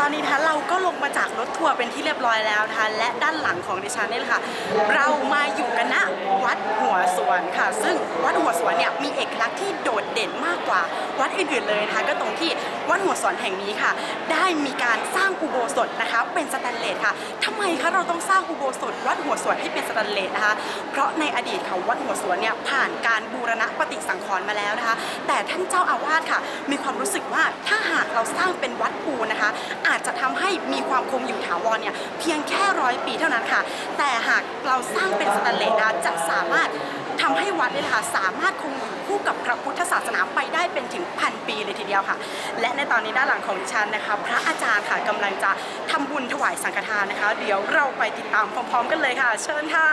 ตอนนี้นะคะเราก็ลงมาจากรถทัวร์เป็นที่เรียบร้อยแล้วนะคะและด้านหลังของดิฉันนี่แหละค่ะ เรามาอยู่กันณวัดหัวสวนค่ะ ซึ่งวัดหัวสวนเนี่ยมีเอกลักษณ์ที่โดดเด่นมากกว่าวัดอื่นๆเลยนะคะ ก็ตรงที่วัดหัวสวนแห่งนี้ค่ะ ได้มีการสร้างอุโบสถนะคะ เป็นสแตนเลสค่ะทำไมคะเราต้องสร้างอุโบสถ วัดหัวสวนให้เป็นสแตนเลสนะคะ เพราะในอดีตค่ะวัดหัวสวนเนี่ยผ่านการบูรณะปฏิสังขรณ์มาแล้วนะคะ แต่ท่านเจ้าอาวาสค่ะ มีความรู้สึกว่าถ้าหากเราสร้างเป วัดปูนะคะ อาจจะทำให้มีความคงอยู่ถาวรเนี่ยเพียงแค่ร้อยปีเท่านั้นค่ะ แต่หากเราสร้างเป็นสแตนเลสนะจะสามารถทำให้วัดเนี่ยนะคะสามารถคงอยู่คู่กับพระพุทธศาสนาไปได้เป็นถึงพันปีเลยทีเดียวค่ะ และในตอนนี้ด้านหลังของฉันนะคะ พระอาจารย์ค่ะกำลังจะทำบุญถวายสังฆทานนะคะ เดี๋ยวเราไปติดตามพร้อม ๆ กันเลยค่ะ เชิญค่ะ